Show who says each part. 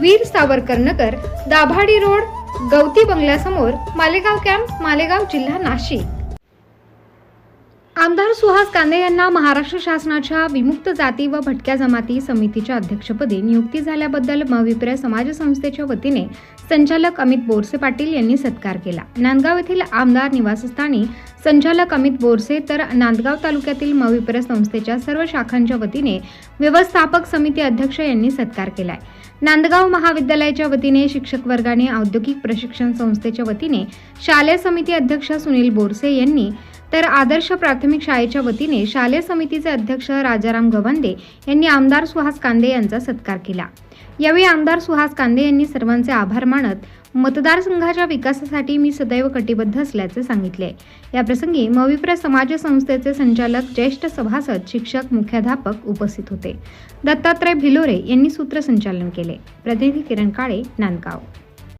Speaker 1: Veer Savarkar Nagar Dabhadi road गवती बंगल्यासमोर Malegaon camp Malegaon जिल्हा नाशिक. आमदार सुहास कांदे यांना महाराष्ट्र शासनाच्या विमुक्त जाती व भटक्या जमाती समितीच्या अध्यक्षपदी नियुक्ती झाल्याबद्दल मविप्र समाज संस्थेच्या वतीने संचालक अमित बोरसे पाटील यांनी सत्कार केला. नांदगाव येथील आमदार निवासस्थानी संचालक अमित बोरसे तर नांदगाव तालुक्यातील मविप्र संस्थेच्या सर्व शाखांच्या वतीने व्यवस्थापक समिती अध्यक्ष यांनी सत्कार केलाय. नांदगाव महाविद्यालयाच्या वतीने शिक्षक वर्गाने औद्योगिक प्रशिक्षण संस्थेच्या वतीने शालेय समिती अध्यक्ष सुनील बोरसे यांनी तर आदर्श प्राथमिक शाळेच्या वतीने शालेय समितीचे अध्यक्ष राजाराम गवंदे यांनी आमदार सुहास कांदे यांचा सत्कार केला. यावेळी आमदार सुहास कांदे यांनी सर्वांचे आभार मानत मतदारसंघाच्या विकासासाठी मी सदैव कटिबद्ध असल्याचे सांगितले. याप्रसंगी मविप्र समाज संस्थेचे संचालक ज्येष्ठ सभासद शिक्षक मुख्याध्यापक उपस्थित होते. दत्तात्रय भिलोरे यांनी सूत्रसंचालन केले. प्रतिनिधी किरण काळे नांदगाव.